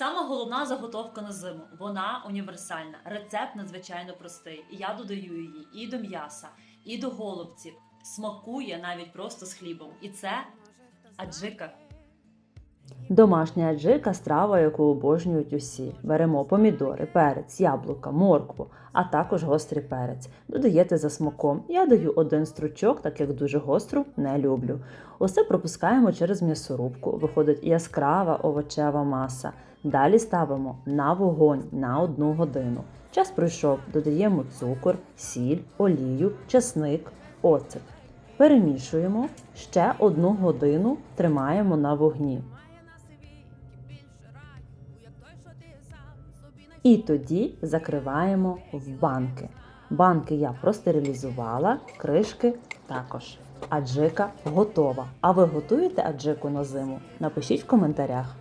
Сама головна заготовка на зиму. Вона універсальна. Рецепт надзвичайно простий. І я додаю її і до м'яса, і до голубців. Смакує навіть просто з хлібом. І це аджика. Домашня аджика страва, яку обожнюють усі. Беремо помідори, перець, яблука, моркву, а також гострий перець. Додаєте за смаком. Я даю один стручок, так як дуже гостру не люблю. Усе пропускаємо через м'ясорубку. Виходить яскрава овочева маса. Далі ставимо на вогонь на одну годину. Час пройшов, додаємо цукор, сіль, олію, часник, оцет. Перемішуємо ще одну годину тримаємо на вогні. І тоді закриваємо в банки. Банки я простерилізувала, кришки також. Аджика готова. А ви готуєте аджику на зиму? Напишіть в коментарях.